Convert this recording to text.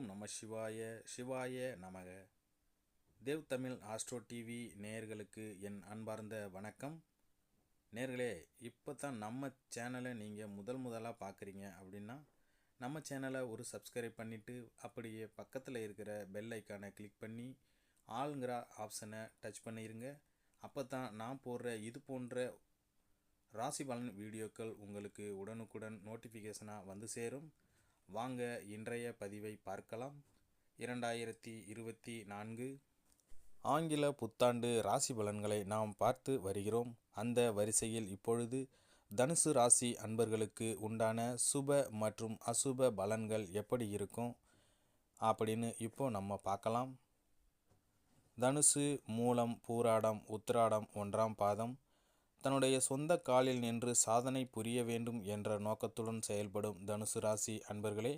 ஓம் நம சிவாய சிவாய நமக. தேவ் தமிழ் ஆஸ்ட்ரோ டிவி நேயர்களுக்கு என் அன்பார்ந்த வணக்கம். நேர்களே இப்போ தான் நம்ம சேனலை நீங்கள் முதல் முதலாக பார்க்குறீங்க அப்படின்னா நம்ம சேனலை ஒரு சப்ஸ்கிரைப் பண்ணிவிட்டு அப்படியே பக்கத்தில் இருக்கிற பெல் ஐக்கானை கிளிக் பண்ணி ஆளுங்கிற ஆப்ஷனை டச் பண்ணிடுங்க அப்போ தான் நான் போடுற இது போன்ற ராசி பலன் வீடியோக்கள் உங்களுக்கு உடனுக்குடன் நோட்டிஃபிகேஷனாக வந்து சேரும். வாங்க இன்றைய பதிவை பார்க்கலாம். இரண்டாயிரத்தி இருபத்தி நான்கு ஆங்கில புத்தாண்டு ராசி பலன்களை நாம் பார்த்து வருகிறோம். அந்த வரிசையில் இப்பொழுது தனுசு ராசி அன்பர்களுக்கு உண்டான சுப மற்றும் அசுப பலன்கள் எப்படி இருக்கும்? அப்படின்னு இப்போ நம்ம பார்க்கலாம். தனுசு மூலம் பூராடம் உத்திராடம் ஒன்றாம் பாதம் தன்னுடைய சொந்த காலில் நின்று சாதனை புரிய வேண்டும் என்ற நோக்கத்துடன் செயல்படும் தனுசு ராசி அன்பர்களே